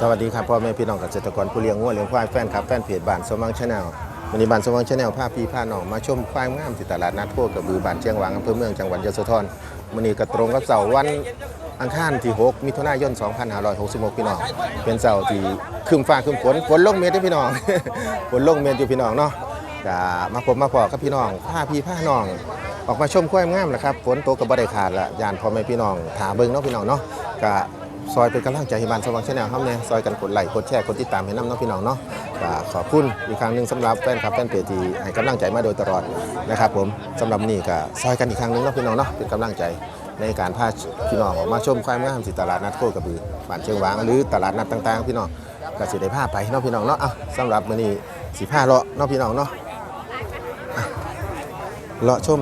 สวัสดีครับพ่อแม่พี่น้องเกษตรกรผู้เลี้ยงวัวเลี้ยงควายแฟนคลับแฟนเพจบ้านสมังชาแนลวันนี้บ้านสมังชาแนลพาพี่พาน้องมาชมควายงามที่ตลาดนัดโคกระบือบ้านเชียงหวังอำเภอเมืองจังหวัดยโสธรวันนี้ก็ตรงกับเสาร์วันอังคารที่ 6 มิถุนายน 2566 พี่น้อง เป็นเสาร์ที่ครึมฟ้าครึมฝนฝนลงเม็ดเด้อพี่น้อง ฝนลงเม็ดอยู่พี่น้องเนาะก็มาพบมาพอกับพี่น้องพาพี่พาน้อง ออกมาชมควายงามนะครับฝนตกกับบ่ได้ขาดละยานพ่อแม่พี่น้องถาเบิ่งเนาะพี่น้องเนาะก็ ซอยเป็นกำลังใจให้บ้านสว่างชาแนลเฮาเนี่ยซอยกันกดไลค์กดแชร์กดติดตามให้นํเนาะพี่น้องเนาะก็ขอบคุณอีกครั้งหนึ่งสำหรับแฟนคลับแฟนเพจที่ให้กำลังใจมาโดยตลอดนะครับผมสำหรับนี่ก็ซอยกันอีกครั้งหนึ่งเนาะพี่น้องเนาะเป็นกำลังใจในการพาพี่น้องออกมาชมควายงามที่ตลาดนัดโคกระบือบ้านเชียงหวางหรือตลาดนัดต่างๆ พี่น้องก็สิได้พาไปเนาะพี่น้องเนาะอะสำหรับมื้อนี้สิพาเลาะเนาะพี่น้องเนาะเลาะชม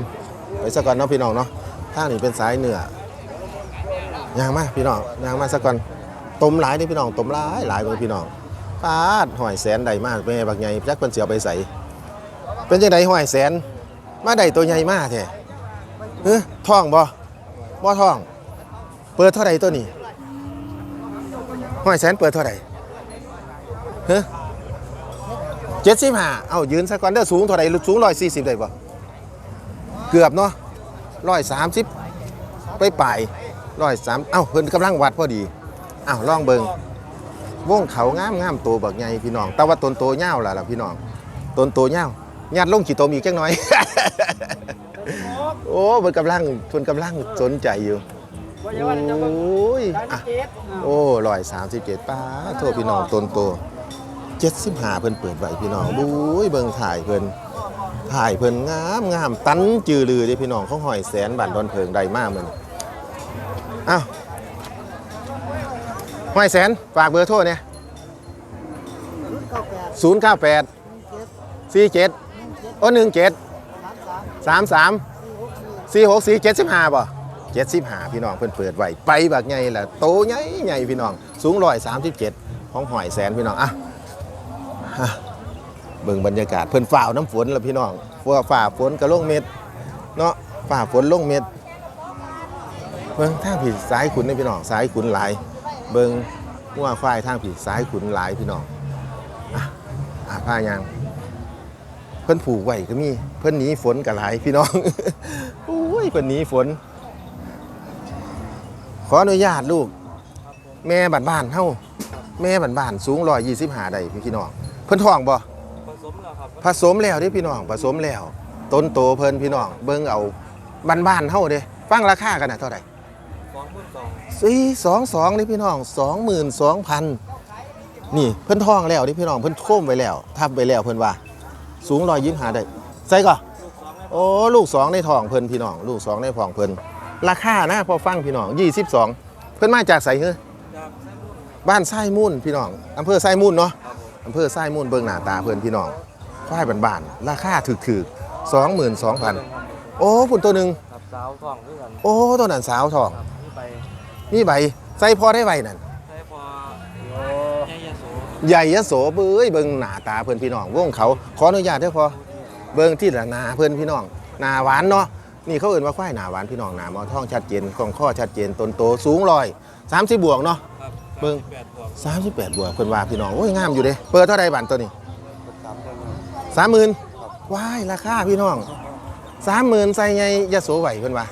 ไปสักก่อนเนาะพี่น้องเนาะทางนี้เป็นสายเหนือ ยางมาพี่น้องยางมาสักก่อนต้มหลายนี่พี่น้องต้มหลายหลายเบิ่งพี่น้องปาดหอยแสนใดมากแม่บักใหญ่จักเพิ่นสิเอไปใส่เป็นจังไดหอยแสน มาได้ตัวใหญ่มากแท้เฮ้ยท้องบ่บ่ท้อง เปิดเท่าไรตัวนี้หอยแสนเปิดเท่าไรเฮ้ยเจ็ดสิบห้าเอายืนสักก่อนเด้อสูงเท่าไรสูงร้อยสี่สิบได้บ่เกือบเนาะร้อยสามสิบไปป่าย ร้อยสามเอ้าเพิ่นกำลังวัดพอดีอ้าวลองเบิงวงเขางามงามโตบักใหญ่พี่น้อง แต่ว่าตนโตเง่าวล่ะล่ะพี่น้องตนโตเง่าวยัดลงกี่โตมอีกจังน้อย โอ้เพิ่นกำลังเพิ่นกำลังสนใจอยู่โอ้ยอะโอ้ร้อยสามสิบเจ็ดป้าโทษพี่น้องตนโตเจ็ดสิบห้าเพิ่นเปิดไว้พี่น้องบุ้ยเบิ่งถ่ายเพิ่นถ่ายเพิ่นงามงาม ตันจือลือเด้พี่น้องเขาหอยแสนบันดอนเพิงใดมากมัน อ้าวหอยแสนฝากเบอร์โทรเนี่ยศูนย์เก้าแปดสี่เจ็ดโอ้หนึ่งเจ็ดสามสามสี่หกสี่เจ็ดสิบห้าป่ะเจ็ดสิบห้าพี่น้องเพิ่นเปิดไว้ไปแบบไงล่ะโตใหญ่ใหญ่พี่น้อง สูงร้อยสามสิบเจ็ดของหอยแสนพี่น้องอะอะเบิ่งบรรยากาศเพิ่นฝ่าวน้ำฝนแล้วพี่น้องฝ่าฝ่าฝนกระลงเม็ดเนาะฝ่าฝนลงเม็ด เบิ่งทางผีสายขุนนี่พี่น้องสายขุนหลาย เบิ่งงัวควายทางผีสายขุนหลายพี่น้องอะอะผ้ายางเพิ่นผูกไว้ก็มีเพิ่นหนีฝนก็หลายพี่น้องโอ้ยเพิ่นหนีฝน ขออนุญาตลูก แม่บ้านบ้านๆเฮาแม่บ้านบ้านๆสูง125ได้พี่น้องเพิ่นท้องบ่ผสมแล้วครับผสมแล้วเด้พี่น้องผสมแล้ว ต้นโตเพิ่นพี่น้องเบิ่งเอาบ้านๆเฮาเด้ฟังราคากันน่ะเท่าไหร่สองหมื่น สองสี่สองสองนี่พี่น้องสองหมื่นสองพันนี่เพิ่นท้องแล้วนี่พี่น้องเพิ่นโค้มไว้แล้วทับไว้แล้วเพิ่นว่า สูงรอยยิ้มหาได้ใส่ก่อนลูกสองแล้วโอ้ลูกสองในท้องเพิ่นพี่น้อง ลูกสองในท้องเพิ่นราคานะพอฟังพี่น้องยี่สิบสองเพิ่นมาจากไสเฮ้อจากไส้ลูกครับบ้านไส้มุ่นพี่น้องอำเภอไส้มุ่นเนาะครับผมอำเภอไส้มุ่นเบิ่งหน้าตาเพิ่นพี่น้องควายบ้านๆราคาถูกๆสองหมื่นสองพันโอ้พุ่นตัวหนึ่งครับสาวท้องด้วยกันโอ้ตัวนั้นสาวทอง ครับนี่ไปนี่ใบใส่พอได้ใบนั่นใช้พอใหญ่ยโสใหญ่ยะโสเบ้ยเบิ่งหน้าตาเพิ่นพี่น้องวงเขาขออนุญาตเด้อพอเบิ่งที่ละหนาเพิ่นพี่น้องหน้าหวานเนาะนี่เขาเอ่นว่าควายหน้าหวานพี่น้องหน้ามอท้องชัดเจนกองข้อชัดเจนต้นโตสูงร้อยสามสิบบวกเนาะครับเบิ่งแปดบวกสามสิบแปดบวกเพิ่นว่าพี่น้องโอ้ยงามอยู่เด้เปิดเท่าใดบันตัวนี้สามเดือนสามหมื่นว้ายราคาพี่น้องสามหมื่นใส่ไงยะโสไหวเพิ่นว่า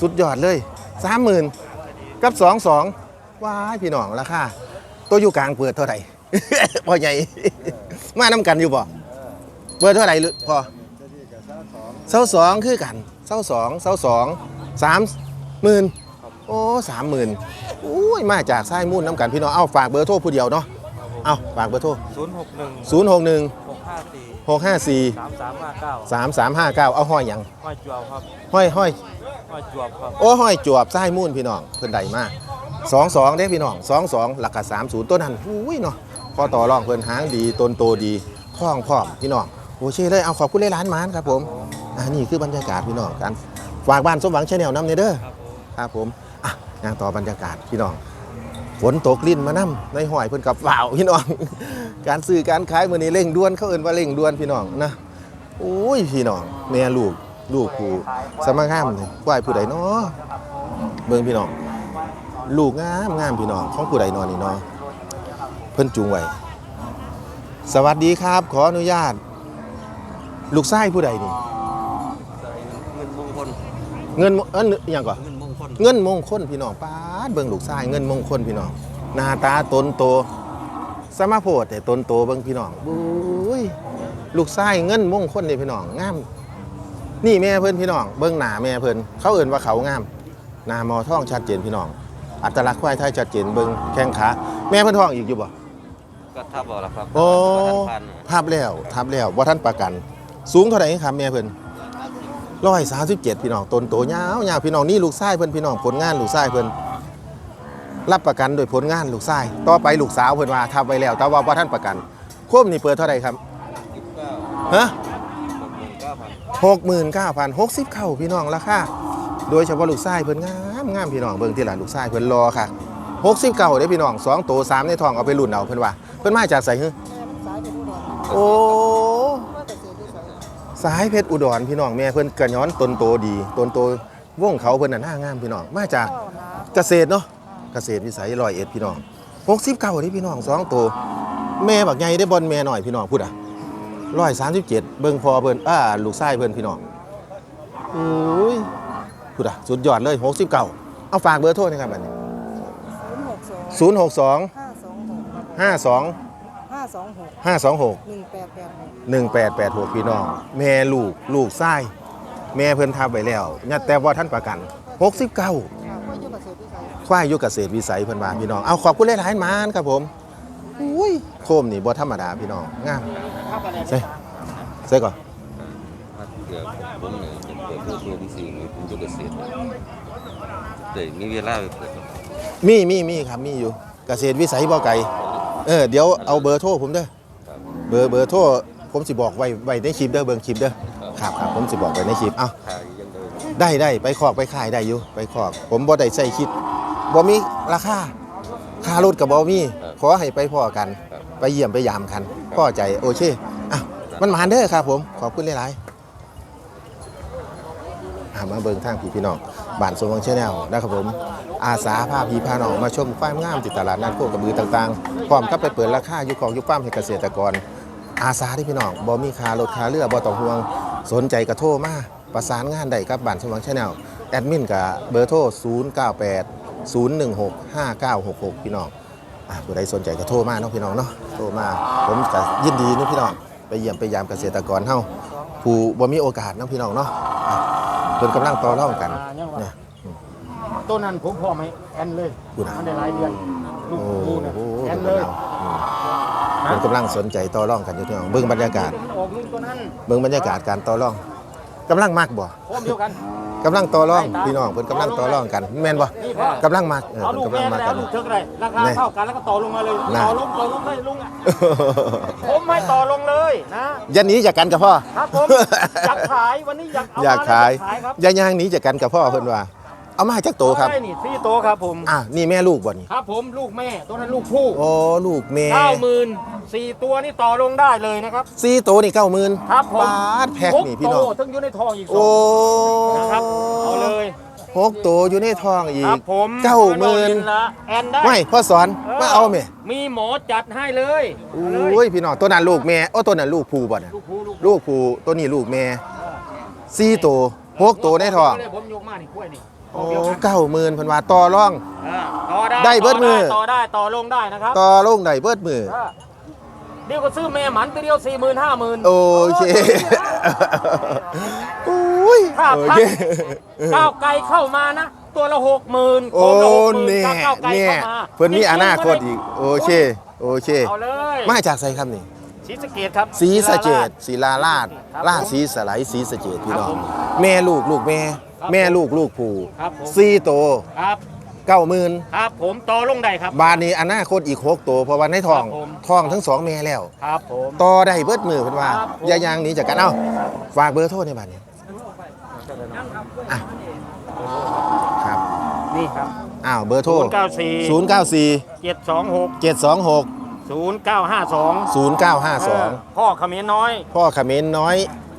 สุดยอดเลยสามหมื่น กับสองสองว้ายพี่น้องราคาตัวอยู่กลางเปิดเท่าไหร่พอใหญ่ มานำกันอยู่บ่เปิดเท่าไหร่ลึพอเสาสองคือกันเสาสองเสาสองสามหมื่นโอ้สามหมื่นอุ้ยมาจากไส้มุ่นน้ำกันพี่น้องเอาฝากเบอร์โทรผู้เดียวเนาะเอาฝากเบอร์โทรศูนย์หกหนึ่งศูนย์หกหนึ่งหกห้าสี่หกห้าสี่สามสามห้าเก้าสามสามห้าเก้าเอาห้อยหยังห้อยจวบครับห้อยห้อยห้อย จวบครับโอ้ห้อยจวบไส้มุ่นพี่น้องเพิ่นใดมากสองสองเด้พี่น้องสองสองหลักกะสามศูนย์ต้นนั้นอุ้ยเนาะพอต่อรองเพิ่นหางดีต้นโตดีคล้องพร้อมพี่น้องโอ้เช่เลยเอาขอบคุณเลยร้านมานครับผมอ่านี่คือบรรยากาศพี่น้องการฝากบ้านสมหวังชาแนลน้ำเนเด้อครับผมครับผมอะงต่อบรรยากาศพี่น้องฝนตกลิ้นมานํในห้อยเพิ่นกับฝ่าวพี่น้อง การซื้อการขายมื้อนี้เร่งด่วนเขาเอิ้นว่าเร่งด่วนพี่น้องนะโอ้ยพี่น้องแม่ลูก ลูกผู้สมังงามนี่ควายผู้ใดเนาะเบิ่งพี่น้องลูกงามงามพี่น้องของผู้ใดเนอนนี่เนาะเพิ่นจูงไว้สวัสดีครับ ขออนุญาต ลูกชายผู้ใดนี่เงินมงคลเงินเอิ้นอหย่างก่อนเงินมงคลเงินมงคลพี่น้องป้าดเบิ่งลูกชายเงินมงคลพี่น้องหน้าตาตนโตสมาโพดแต่ตนโตเบิ่งพี่น้องบุ้ยลูกชายเงินมงคลนี่พี่น้องงาม นี่แม่เพิ่นพี่น้องเบิ่งหน้าแม่เพิ่นเขาเอิ่นว่าเขางามหน้ามอท้องชัดเจนพี่น้อง อัตลักษณ์ควายไทยชัดเจนเบิ่งแข้งขาแม่เพิ่นท้องอีกอยู่บ่ก็ทับเอาละครับโอ้บ่ทันพันทับแล้วทับแล้วว่าท่านประกัน สูงเท่าไหร่ครับแม่เพิ่นร้อยสามสิบเจ็ดพี่น้องต้นโตยาวยาวพี่น้องนี่ลูกชายเพิ่นพี่น้องผลงานลูกชายเพิ่นรับประกันโดยผลงานลูกชายต่อไปลูกสาวเพิ่นว่าทับไว้แล้ว แต่ว่าว่าท่านประกันโคมนี่เปิดเท่าไหร่ครับสิบเก้าฮะ หกหมื่นเก้าพันหกสิบเก่าพี่น้องราคาโดยเฉพาะลูกชายเพิ่นงามงามพี่น้องเบิ่งที่หลานลูกชายเพิ่นรอค่ะหกสิบเก้าด้พี่น้องสองโตสามในทองเอาไปรุ่นเอาเพิ่นว่าเพิ่นมาจากไสฮึโอ้สายเพชรอุดรพี่น้องแม่เพิ่นกระย้อนตนโตดีตนโตวงเขาเพิ่นน่ะหน้างามพี่น้องมาจากเกษตรเนาะเกษตรวิสัยร้อยเอ็ดพี่น้องหกสิบเก้านี่พี่น้องสองโตแม่บักใหญ่ได้บอลแม่หน่อยพี่น้องพูดอะ ร้อยสามสิบเจ็ดเบิ่งพอเพิ่นอ่าลูกชายเพิ่นพี่น้องอุ้ยพูดอะสุดยอดเลยหกสิบเก้าเอาฝากเบอร์โทรนะครับบัดนี้ศูนย์หกสองศูนย์หกสองห้าสองหกห้าสองห้าสองหกห้าสองหกหนึ่งแปดแปดหกหนึ่งแปดแปดหกพี่น้องแม่ลูกลูกไส้แม่เพิ่นทับไปแล้วเนี่ยแต่ว่าท่านประกันหกสิบเก้าค่ะว่ายุคเกษตรวิสัยควายอยุเกษตรวิสัยเพิ่นว่าพี่น้องเอาขอบคุณหลายๆมานครับผม อุ้ยโคมนี่บ่ธรรมดาพี่น้องงามเข้าไปเลยใส่ใส่ก่อนเดี๋ยวผมเนี่ยจะเปิดเบอร์โทรที่สี่นี่ผมจะเกษตรเดี๋ยวมีเวลาไปเปิดมีมีมีครับมีอยู่เกษตรวิสัยบ่ไกลเออเดี๋ยวเอาเบอร์โทรผมเด้อครับเบอร์เบอร์โทรผมสิบอกไว้ไว้ในคลิปเด้อเบิ่งคลิปเด้อครับครับผมสิบอกไว้ในคลิปเอ้าขายยังเดิมได้ได้ไปคอกไปขายได้อยู่ไปคอกผมบ่ได้ใส่คิดบ่มีราคาค่ารถกับบ่มี ขอให้ไปพ่อกัน ไปเยี่ยมไปยามกันพ่อใจโอเคอะมันหมานเด้อครับผมขอบคุณหลายๆอะมาเบิ่งทางพี่พี่น้องบ้านสมวังชาแนลนะครับผม อาสาพาพี่พาน้องมาชมฟาร์มงามติดตลาดนัดโคกระบือต่างๆพร้อมกับไปเปิดราคาอยู่ของอยู่ฟาร์มให้เกษตรกร อาสาที่พี่น้องบ่มีค่ารถค่าเรือบ่ต้องห่วงสนใจกระโทรมาประสานงานได้กับบ้านสมหวังชาแนลแอดมินกับเบอร์โทร 098 016 5966 พี่น้องอะ ผู้ใดสนใจก็โทรมาเนาะพี่น้องเนาะโทรมาผมก็ยินดีเนาะพี่น้องไปเยี่ยมไปยามเกษตรกรเฮาผู้บ่มีโอกาสเนาะพี่น้องเนาะอะเพิ่นกำลังต่อรองกันเนี่ย ต้นนั้นผมพ่อไม่แอนเลยพูดนะ มันได้หลายเดือนลูกโอ้กูนะโหแอเพิ่นนเลยกำลังอืมเพิ่นกำลังสนใจต่อรองกันอยู่พี่น้องเบิ่งบรรยากาศ มันออกลูกตัวนั้นเบิ่งบรรยากาศการต่อรองกำลังมักบ่ พร้อมเดียวกัน กำลังต่อรองพี่น้องเพิ่นกำลังต่อรองกันแม่นบ่นี่พ่อกำลังมักเออเอาลูเพิ่กนกำลัแม่งมักไม่ได้กัเอานลูกเท่าไหรราคาแน่เท่ากันแล้วก็ต่อลงมาเลยน่ะ ต่อลงต่อลงเลยลุงอะผมไม่ต่อลงเลยนะ อย่าหนีจากกันกับพ่อครับผมอยากขายวันนี้อยากเอาอยากมขายแล้วขายครับ อย่าย่างหนีจากกันกับพ่อเพิ่นว่า เอามาจากโตครับได้นี่สี่โตวครับผม อะนี่แม่ลูกบ่นี่ครับผมลูกแม่ตัวนั้นลูกผู้โอ้ลูกแม่เก้าหมื่นสี่ตัวนี่ต่อลงได้เลยนะครับสี่โตนี่90,000ครับผมบาทแพ็คนี่พี่น้องหกโตทั้งอยู่ในทองอีกสอโอ้งนะครับเอาเลยหกโตอยู่ในท้องอีครักบผมเก้าหมื่นละแอนได้ไม่พ่อสอนมาเอาแม่มีหมอจัดให้เลยโอเอาเล้ยพี่น้องตัวนั้นลูกแม่โอ้ตัวนั้นลูกผู้บ่น่ะลูกผู้ลูกลูกผู้ตัวนี้ลูกแม่สี่โตหกโตในท้องผมยกมานี่กล้วยนี่ โอ้เก้าหมื่นเพิ่นว่าต่อรอง อ่าต่อได้ได้เบิดมือ ต่อได้ต่อลงได้นะครับต่อลงได้เบิดมือ อ่าเดี๋ยวก็ซื้อแม่หมันไปเดียวสี่หมื่นห้าหมื่นโอเคโอ้ยถ้าโอพักเค ก้าวไกลเข้ามานะ ตัวละหกหมื่นโอ้ละหกหมื่นเนี่ยถ้าก้าวไกลเนี่ยเข้ามาเพิ่นมีอนาคตอีก โอเค โอเค เอาเลยมาจากไสครับนี่ศรีสะเกดครับศรีสะเกดศรีลาลาดครับลาดศรีสไลด์ศรีสะเกดพี่น้อง ครับผม แม่ลูกลูกแม่ครับ แม่ลูกลูกผู้ครับผม สี่โตครับเก้าหมื่นครับผมต่อลงได้ครับ บานนี้อนาคตอีกหกโตเพราะว่าในท้องครับผมท้องทั้งสองแม่แล้ว ครับผม ต่อได้เบิดมือเพิ่นว่าครับผม อย่ายางหนี้จากกันเอ้าฝากเบอร์โทรในบ้านนี้อะครับนี่ครับอ้าวเบอร์โทรศูนย์เก้าสี่094เจ็ดสองหก726ศูนย์เก้าห้าสอง0952 พ่อเขมิ้นน้อย พ่อเขมรน้อย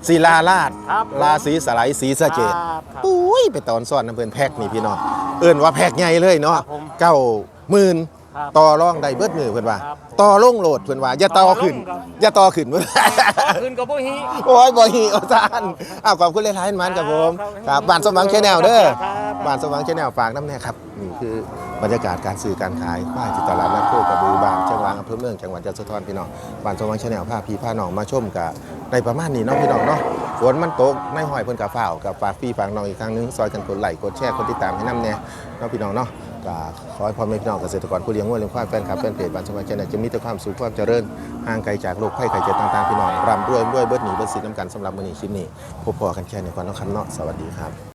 ศิลาลาดครับลาศีสไลด์ศรีสะเกดครับครับอุ้ยไปตอนซ่อนน้ำเพิ่นแพ็กนี่พี่น้องเอิ้นว่าแพ็กใหญ่เลยเนาะครับผม เก้าหมื่น ครับต่อรองได้เบิดมือเพิ่นว่าครับต่อลงโหลดเพิ่นว่าอย่าต่อขึ้นต่อลงครับ อย่าต่อขึ้นเพิ่นต่อคืนกับพวกฮี โอ้ยบ่ฮีอาจารย์อ้าวขอบคุณหลายๆมันครับผมครับครับบ้านสมหวังแชนแนลเด้อครับ บ้านสมหวังแชนแนลฝากน้ำแน่ครับนี่คือบรรยากาศการซื้อการขายป้ายที่ตลาดนัดโคกระบือบ้านเชียงวางอำเภอเมืองจังหวัดยะโสธรพี่น้องบ้านสมหวังแชนแนลพาพี่พาน้องมาชมกับในประมาณนี้เนาะพี่น้องเนาะฝนมันตกในหอยเพิ่นกับฝ้าวกับฝากพี่ฝากน้องอีกครั้งหนึงซอยกันกดไลค์กดแชร์กดติดตามให้น้ำแน่เนาะพี่น้องเนาะ ก็ขอให้พ่อแม่พี่น้องเกษตรกรผู้เลี้ยงวัวเลี้ยงควายแฟนคลับแฟนเพจบ้านสมหวังแชนแนจะมีแต่ความสุขความเจริญห่างไกลจากโรคภัยไข้เจ็บต่างๆพี่น้องร่ำรวยรวยเบิดหนีเบิดสินน้ำกันสำหรับมื้อนี้คลิปนี้พบพอกันแค่ในความต้องคันเนาะสวัสดีครับ